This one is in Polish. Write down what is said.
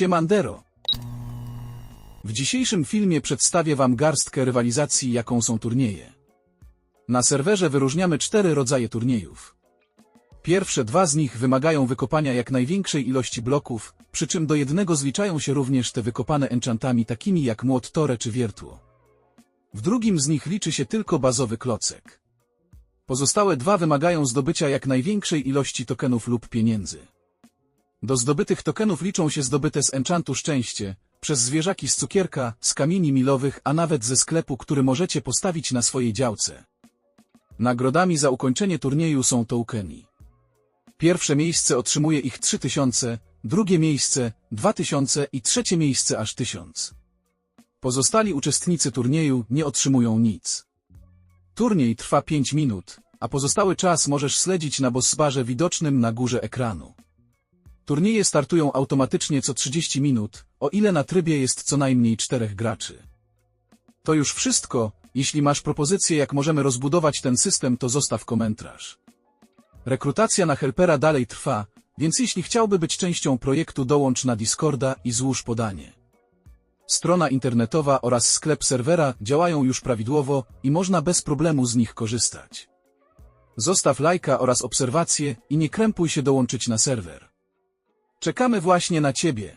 Siemandero. W dzisiejszym filmie przedstawię Wam garstkę rywalizacji, jaką są turnieje. Na serwerze wyróżniamy cztery rodzaje turniejów. Pierwsze dwa z nich wymagają wykopania jak największej ilości bloków, przy czym do jednego zliczają się również te wykopane enchantami takimi jak młot Tore czy wiertło. W drugim z nich liczy się tylko bazowy klocek. Pozostałe dwa wymagają zdobycia jak największej ilości tokenów lub pieniędzy. Do zdobytych tokenów liczą się zdobyte z enchantu szczęście, przez zwierzaki z cukierka, z kamieni milowych, a nawet ze sklepu, który możecie postawić na swojej działce. Nagrodami za ukończenie turnieju są tokeny. Pierwsze miejsce otrzymuje ich 3000, drugie miejsce 2000 i trzecie miejsce aż 1000. Pozostali uczestnicy turnieju nie otrzymują nic. Turniej trwa 5 minut, a pozostały czas możesz śledzić na bossbarze widocznym na górze ekranu. Turnieje startują automatycznie co 30 minut, o ile na trybie jest co najmniej czterech graczy. To już wszystko, jeśli masz propozycję jak możemy rozbudować ten system to zostaw komentarz. Rekrutacja na helpera dalej trwa, więc jeśli chciałby być częścią projektu dołącz na Discorda i złóż podanie. Strona internetowa oraz sklep serwera działają już prawidłowo i można bez problemu z nich korzystać. Zostaw lajka oraz obserwację i nie krępuj się dołączyć na serwer. Czekamy właśnie na Ciebie.